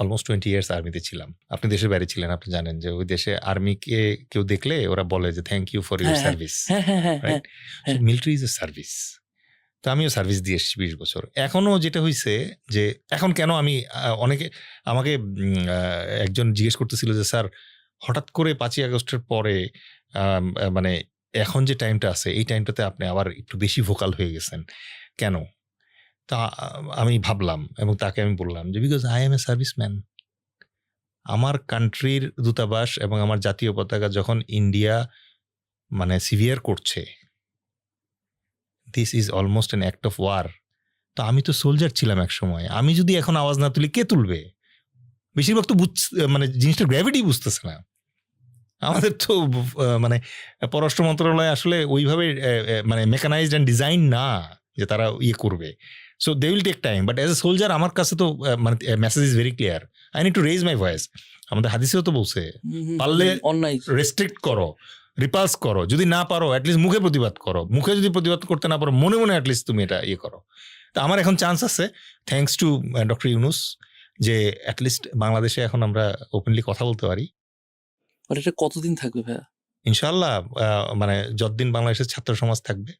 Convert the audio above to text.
Almost twenty years আর্মিতে ছিলাম। আপনি দেশের বাইরে ছিলেন আপনি জানেন যে ওই দেশে আর্মিকে কেউ দেখলে ওরা বলে যে thank you for your. Service. Military is a service তো আমিও সার্ভিস দিয়ে এসেছি বিশ বছর। এখনও যেটা হয়েছে যে এখন কেন আমি অনেকে আমাকে একজন জিজ্ঞেস করতেছিল যে স্যার হঠাৎ করে পাঁচই আগস্টের পরে মানে এখন যে টাইমটা আছে এই টাইমটাতে আপনি আবার একটু বেশি ভোকাল হয়ে গেছেন। কেন? তা, আমি ভাবলাম এবং তাকে আমি বললাম যে because I am a serviceman আমার কান্ট্রির দূতাবাস এবং আমার জাতীয় পতাকা যখন ইন্ডিয়া মানে সিভিয়ার করছে this is almost an act of war তো আমি তো সোলজার ছিলাম এক সময়। আমি যদি এখন আওয়াজ না তুলি, কে তুলবে? বেশিরভাগ তো বুঝ মানে জিনিসটা গ্র্যাভিটি বুঝতেছে না। আমাদের তো মানে পররাষ্ট্র মন্ত্রণালয় আসলে ওইভাবে মানে মেকানাইজড অ্যান্ড ডিজাইন না যে তারা ইয়ে করবে। So they will take time but as a soldier আমার কাছে তো মানে message is very clear I need to raise my voice আমাদের হাদিসেও তো বলছে পারলে- অন্যায়। রেস্ট্রিক্ট করো রিপালস করো যদি না পারো অ্যাটলিস্ট মুখে প্রতিবাদ করো। মুখে যদি প্রতিবাদ করতে না পারো মনে মনে অ্যাটলিস্ট তুমি এটা ইয়ে করো। তা আমার এখন চান্স আছে থ্যাংকস টু ডক্টর ইউনুস যে অ্যাটলিস্ট বাংলাদেশে এখন আমরা ওপেনলি কথা বলতে পারি। এটা কতদিন থাকবে ভাইয়া? ইনশাল্লাহ মানে যতদিন বাংলাদেশের ছাত্র সমাজ থাকবে